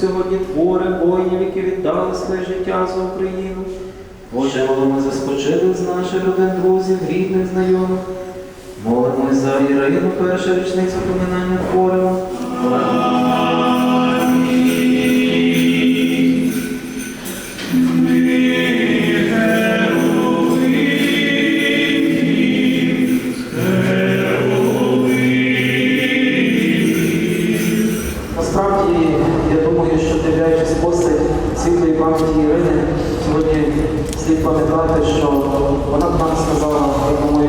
сьогодні твори воїнів, які віддали своє життя за Україну. Боже, молимо за спочилих з наших родин, друзів, рідних, знайомих. Молимось за Ірину, перша річниця поминання творимо. Насправді, я думаю, що дивлячись постать світлої пам'яті Ірини, сьогодні слід пам'ятати, що вона б нам сказала, про мою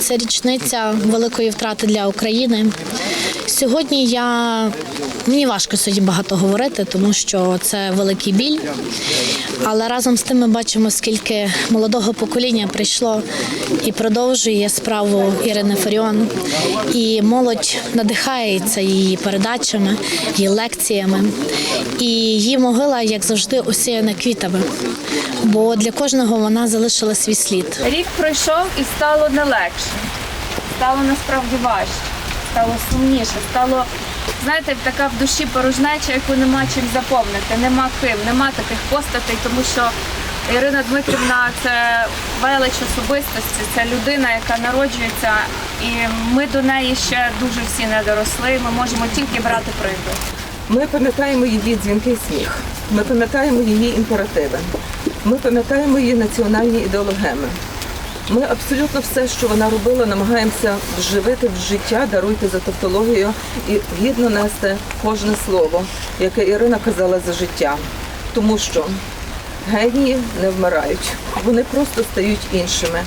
Це річниця великої втрати для України. Сьогодні я мені важко сьогодні багато говорити, тому що це великий біль. Але разом з тим ми бачимо, скільки молодого покоління прийшло і продовжує справу Ірини Фаріон. І молодь надихається її передачами, її лекціями. І її могила, як завжди, осіяна квітами. Бо для кожного вона залишила свій слід. Рік пройшов і стало не легше. Стало насправді важче, стало сумніше, стало, знаєте, така в душі порожнеча, яку нема чим заповнити, нема ким, нема таких постатей, тому що Ірина Дмитрівна це велич особистості, це людина, яка народжується, і ми до неї ще дуже всі не доросли. Ми можемо тільки брати приклад. Ми пам'ятаємо її дзвінкий сміх, ми пам'ятаємо її імперативи, ми пам'ятаємо її національні ідеологеми. Ми абсолютно все, що вона робила, намагаємося вживити в життя, даруйте за тавтологію і гідно нести кожне слово, яке Ірина казала за життя. Тому що генії не вмирають, вони просто стають іншими.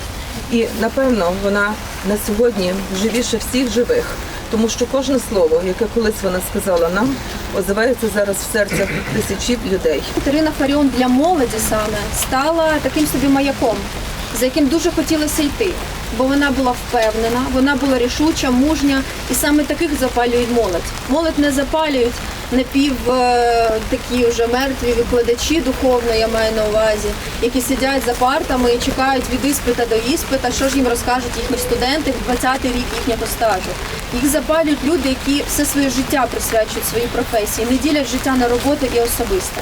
І напевно вона на сьогодні живіше всіх живих, тому що кожне слово, яке колись вона сказала нам, озивається зараз в серцях тисячів людей. Катерина Фаріон для молоді саме стала таким собі маяком, за яким дуже хотілося йти. Бо вона була впевнена, вона була рішуча, мужня, і саме таких запалюють молодь. Молодь не запалюють напів е, такі вже мертві викладачі духовно, я маю на увазі, які сидять за партами і чекають від іспита до іспита, що ж їм розкажуть їхні студенти в 20-й рік їхнього стажу. Їх запалюють люди, які все своє життя присвячують своїй професії, не ділять життя на роботу і особисте.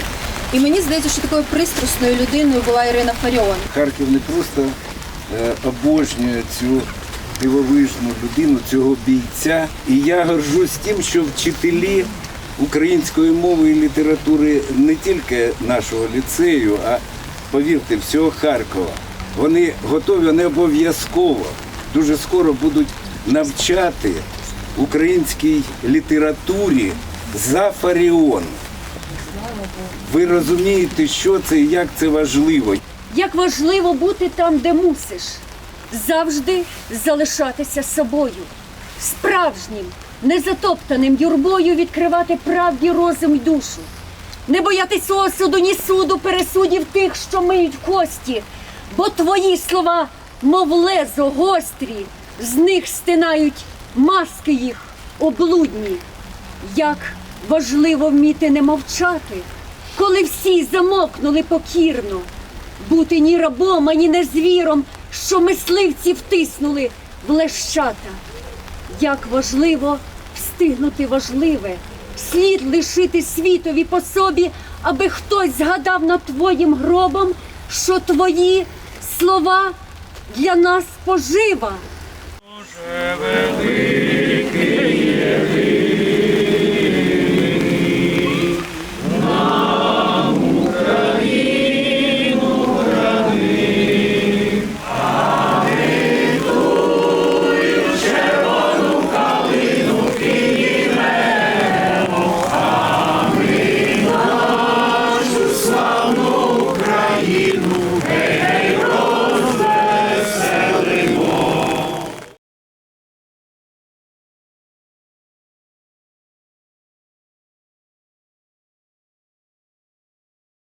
І мені здається, що такою пристрасною людиною була Ірина Фаріон. Харків не просто е, обожнює цю дивовижну людину, цього бійця. І я горжусь тим, що вчителі української мови і літератури не тільки нашого ліцею, а повірте, всього Харкова. Вони готові, вони обов'язково дуже скоро будуть навчати українській літературі за Фаріон. Ви розумієте, що це і як це важливо. Як важливо бути там, де мусиш, завжди залишатися собою, справжнім, незатоптаним юрбою відкривати правді розум й душу, не боятись осуду, ні суду, пересудів тих, що миють кості, бо твої слова, мов лезо гострі, з них стинають маски їх облудні. Як важливо вміти не мовчати, коли всі замовкнули покірно, бути ні рабом, ані не звіром, що мисливці втиснули в лещата. Як важливо встигнути важливе, слід лишити світові по собі, аби хтось згадав над твоїм гробом, що твої слова для нас пожива. Боже великий.